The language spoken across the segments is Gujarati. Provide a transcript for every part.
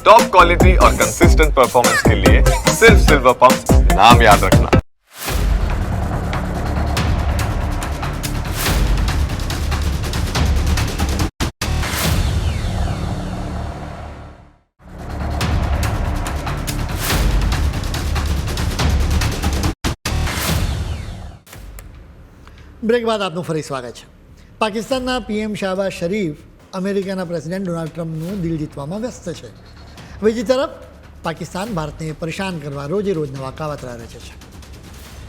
टॉप क्वालिटी और कंसिस्टेंट परफॉर्मेंस के लिए सिर्फ सिल्वर पंप नाम याद रखना બ્રેક બાદ આપનું ફરી સ્વાગત છે પાકિસ્તાનના પીએમ શાહબાઝ શરીફ અમેરિકાના પ્રેસિડેન્ટ ડોનાલ્ડ ટ્રમ્પનું દિલ જીતવામાં વ્યસ્ત છે બીજી તરફ, પાકિસ્તાન ભારતને પરેશાન કરવા રોજે રોજ નવા કાવતરા રચે છે.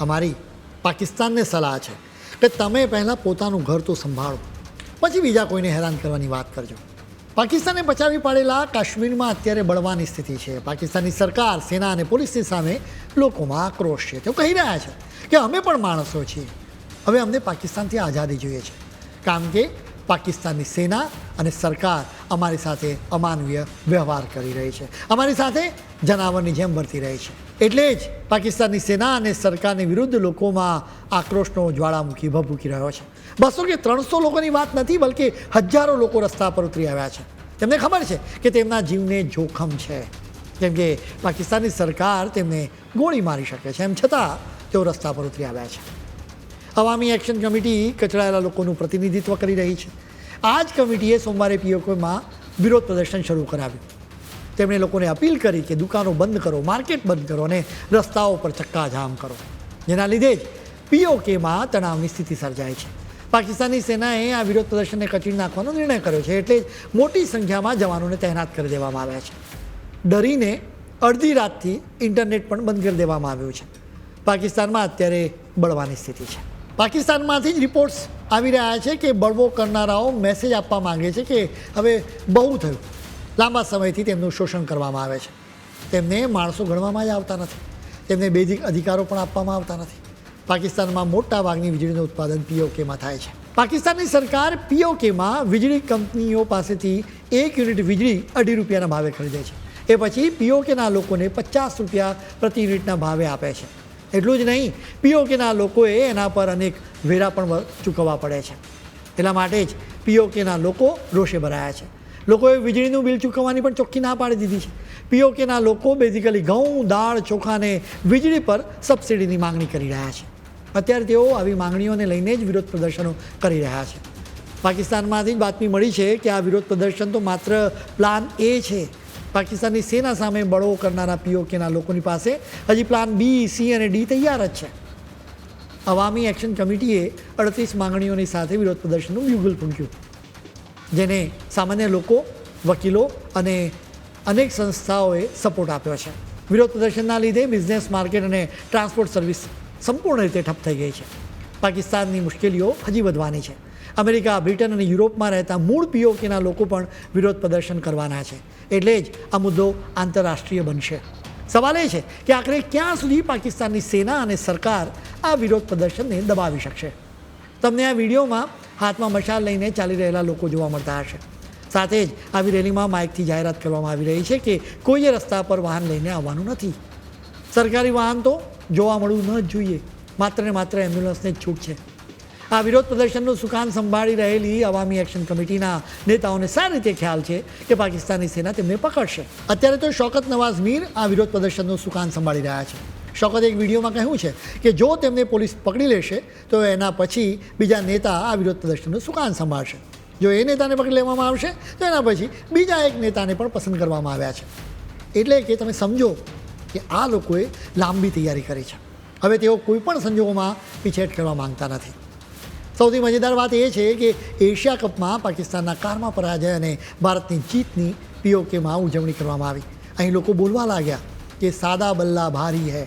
અમારી પાકિસ્તાનને સલાહ છે કે તમે પહેલાં પોતાનું ઘર તો સંભાળો, પછી બીજા કોઈને હેરાન કરવાની વાત કરજો. પાકિસ્તાને બચાવી પાડેલા કાશ્મીરમાં અત્યારે બળવાની સ્થિતિ છે. પાકિસ્તાનની સરકાર, સેના અને પોલીસની સામે લોકોમાં આક્રોશ છે. તેઓ કહી રહ્યા છે કે અમે પણ માણસો છીએ. હવે અમને પાકિસ્તાનથી આઝાદી જોઈએ છે. કારણ કે પાકિસ્તાનની સેના અને સરકાર અમારી સાથે અમાનવીય વ્યવહાર કરી રહી છે. અમારી સાથે જનાવરની જેમ વર્તી રહી છે. એટલે જ પાકિસ્તાનની સેના અને સરકારની વિરુદ્ધ લોકોમાં આક્રોશનો જ્વાળામુખી, ભભૂકી રહ્યો છે. બસો કે ત્રણસો લોકોની વાત નથી, બલકે હજારો લોકો રસ્તા પર ઉતરી આવ્યા છે. તેમને ખબર છે કે તેમના જીવને જોખમ છે. કેમ કે પાકિસ્તાનની સરકાર તેમને ગોળી મારી શકે છે. એમ છતાં તેઓ રસ્તા પર ઉતરી આવ્યા છે. અવામી એક્શન કમિટી કચડાયેલા લોકોનું પ્રતિનિધિત્વ કરી રહી છે. આ જ કમિટીએ સોમવારે પીઓકેમાં વિરોધ પ્રદર્શન શરૂ કરાવ્યું. તેમણે લોકોને અપીલ કરી કે દુકાનો બંધ કરો, માર્કેટ બંધ કરો અને રસ્તાઓ પર ચક્કાજામ કરો. જેના લીધે જ પીઓકેમાં તણાવની સ્થિતિ સર્જાય છે. પાકિસ્તાની સેનાએ આ વિરોધ પ્રદર્શનને કચડી નાખવાનો નિર્ણય કર્યો છે એટલે જ મોટી સંખ્યામાં જવાનોને તહેનાત કરી દેવામાં આવ્યા છે. ડરીને અડધી રાતથી ઇન્ટરનેટ પણ બંધ કરી દેવામાં આવ્યું છે. પાકિસ્તાનમાં અત્યારે બળવાની સ્થિતિ છે. પાકિસ્તાનમાંથી જ રિપોર્ટ્સ આવી રહ્યા છે કે બળવો કરનારાઓ મેસેજ આપવા માંગે છે કે હવે બહુ થયું. લાંબા સમયથી તેમનું શોષણ કરવામાં આવે છે. તેમને માણસો ગણવામાં જ આવતા નથી. તેમને બેઝિક અધિકારો પણ આપવામાં આવતા નથી. પાકિસ્તાનમાં મોટા ભાગની વીજળીનું ઉત્પાદન પીઓકેમાં થાય છે. પાકિસ્તાનની સરકાર પીઓકેમાં વીજળી કંપનીઓ પાસેથી એક યુનિટ વીજળી અઢી રૂપિયાના ભાવે ખરીદે છે. એ પછી પીઓકેના લોકોને પચાસ રૂપિયા પ્રતિ યુનિટના ભાવે આપે છે. એટલું જ નહીં પીઓકેના લોકોએ એના પર અનેક વેરા પણ ચૂકવવા પડે છે. એટલા માટે જ પીઓકેના લોકો રોષે ભરાયા છે. લોકોએ વીજળીનું બિલ ચૂકવવાની પણ ચોખ્ખી ના પાડી દીધી છે. પીઓકેના લોકો બેઝિકલી ઘઉં, દાળ, ચોખાને વીજળી પર સબસિડીની માંગણી કરી રહ્યા છે. અત્યારે તેઓ આવી માંગણીઓને લઈને જ વિરોધ પ્રદર્શનો કરી રહ્યા છે. પાકિસ્તાનમાંથી જ બાતમી મળી છે કે આ વિરોધ પ્રદર્શન તો માત્ર પ્લાન એ છે પાકિસ્તાનની સેના સામે બળો કરનારા પીઓકેના લોકોની પાસે હજી પ્લાન બી, સી અને ડી તૈયાર જ છે. અવામી એક્શન કમિટીએ અડત્રીસ માંગણીઓની સાથે વિરોધ પ્રદર્શનનું બ્યુગલ ફૂંક્યું. જેને સામાન્ય લોકો, વકીલો અને અનેક સંસ્થાઓએ સપોર્ટ આપ્યો છે. વિરોધ પ્રદર્શનના લીધે બિઝનેસ, માર્કેટ અને ટ્રાન્સપોર્ટ સર્વિસ સંપૂર્ણ રીતે ઠપ થઈ ગઈ છે. પાકિસ્તાનની મુશ્કેલીઓ હજી વધવાની છે. અમેરિકા, બ્રિટન અને યુરોપમાં રહેતા મૂળ પીઓકેના લોકો પણ વિરોધ પ્રદર્શન કરવાના છે. એટલે જ આ મુદ્દો આંતરરાષ્ટ્રીય બનશે. સવાલ એ છે કે આખરે ક્યાં સુધી પાકિસ્તાનની સેના અને સરકાર આ વિરોધ પ્રદર્શનને દબાવી શકશે? તમને આ વિડીયોમાં હાથમાં મશાલ લઈને ચાલી રહેલા લોકો જોવા મળતા હશે. સાથે જ આવી રેલીમાં માઇકથી જાહેરાત કરવામાં આવી રહી છે કે કોઈએ રસ્તા પર વાહન લઈને આવવાનું નથી. સરકારી વાહન તો જોવા મળવું ન જ જોઈએ. માત્ર ને માત્ર એમ્બ્યુલન્સને જ છૂટ છે. આ વિરોધ પ્રદર્શનનું સુકાન સંભાળી રહેલી અવામી એક્શન કમિટીના નેતાઓને સારી રીતે ખ્યાલ છે કે પાકિસ્તાની સેના તેમને પકડશે. અત્યારે તો શોકત નવાઝ મીર આ વિરોધ પ્રદર્શનનું સુકાન સંભાળી રહ્યા છે. શોકત એક વિડીયોમાં કહ્યું છે કે જો તેમને પોલીસ પકડી લેશે, તો એના પછી બીજા નેતા આ વિરોધ પ્રદર્શનનું સુકાન સંભાળશે. જો એ નેતાને પકડી લેવામાં આવશે, તો એના પછી બીજા એક નેતાને પણ પસંદ કરવામાં આવ્યા છે. એટલે કે તમે સમજો કે આ લોકોએ લાંબી તૈયારી કરી છે. હવે તેઓ કોઈપણ સંજોગોમાં પીછેટ કરવા માંગતા નથી. સૌથી મજેદાર વાત એ છે કે એશિયા કપમાં પાકિસ્તાનના કારમાં પરાજય અને ભારતની જીતની પીઓકેમાં ઉજવણી કરવામાં આવી. અહીં લોકો બોલવા લાગ્યા કે સાદા બલ્લા ભારી હૈ.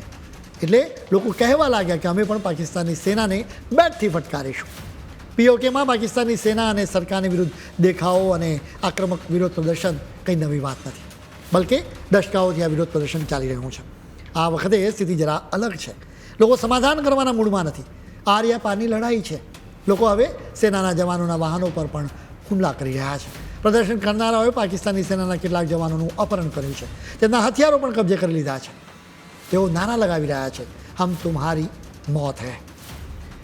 એટલે લોકો કહેવા લાગ્યા કે અમે પણ પાકિસ્તાનની સેનાને બેટથી ફટકારીશું. પીઓકેમાં પાકિસ્તાનની સેના અને સરકારની વિરુદ્ધ દેખાવો અને આક્રમક વિરોધ પ્રદર્શન કંઈ નવી વાત નથી. બલકે દશકાઓથી આ વિરોધ પ્રદર્શન ચાલી રહ્યું છે. આ વખતે સ્થિતિ જરા અલગ છે. લોકો સમાધાન કરવાના મૂડમાં નથી. આર્યા પારની લડાઈ છે. લોકો હવે સેનાના જવાનોના વાહનો પર પણ હુમલા કરી રહ્યા છે. પ્રદર્શન કરનારાઓએ પાકિસ્તાની સેનાના કેટલાક જવાનોનું અપહરણ કર્યું છે. તેમના હથિયારો પણ કબજે કરી લીધા છે. તેઓ નારા લગાવી રહ્યા છે. હમ તુમ્હારી મોત હૈ.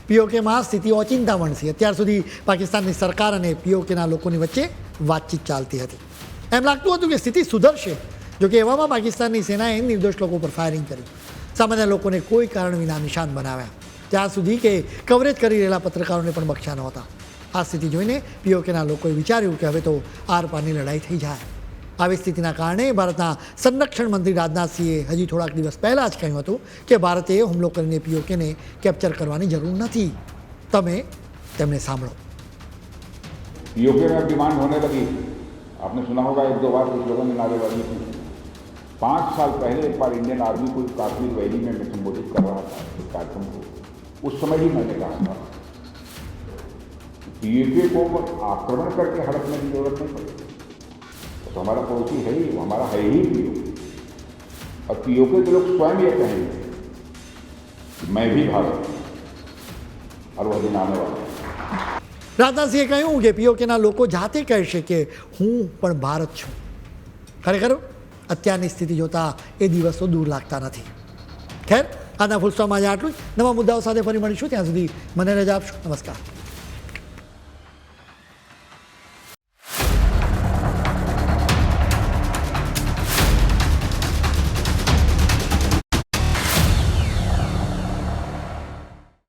પીઓકેમાં સ્થિતિ ઓચિંતા વણસી. અત્યાર સુધી પાકિસ્તાનની સરકાર અને પીઓકેના લોકોની વચ્ચે વાતચીત ચાલતી હતી. એમ લાગતું હતું કે સ્થિતિ સુધરશે જોકે એવામાં પાકિસ્તાનની સેનાએ નિર્દોષ લોકો પર ફાયરિંગ કર્યું સામાન્ય લોકોને કોઈ કારણ વિના નિશાન બનાવ્યા. ત્યાં સુધી કે કવરેજ કરી રહેલા પત્રકારોને પણ બખ્યા નહોતા આ સ્થિતિ જોઈને પીઓકેના લોકોએ વિચાર્યું કે હવે તો આર પારની લડાઈ થઈ જાય આવી સ્થિતિના કારણે ભારતના સંરક્ષણ મંત્રી રાજનાથસિંહે હજી થોડાક દિવસ પહેલાં જ કહ્યું હતું કે ભારતે હુમલો કરીને પીઓકેને કેપ્ચર કરવાની જરૂર નથી તમે તેમને સાંભળો पीओके में अब डिमांड होने लगी आपने सुना होगा एक दो बार कुछ लोगों ने नारेबाजी की पाँच साल पहले एक बार इंडियन आर्मी को काश्मीर वैली में मैं संबोधित कर रहा था एक कार्यक्रम को उस समय ही मैंने कहा था पीओके को आक्रमण करके हड़पने की जरूरत नहीं पड़ेगी तो हमारा पड़ोसी है ही वो हमारा है ही पीओके और पीओके के लोग स्वयं ये कहेंगे कि मैं भी भारत हूं और वह दिन आने वाला है રાજનાથસિંહે કહ્યું કે પીઓકેના લોકો જાતે કહેશે કે હું પણ ભારત છું ખરેખર અત્યારની સ્થિતિ જોતા એ દિવસો દૂર લાગતા નથી ખેર આજના ફૂલસ્ટોપમાં આજે આટલું જ. નવા મુદ્દાઓ સાથે ફરી મળીશું. ત્યાં સુધી મને રજા આપશો. નમસ્કાર.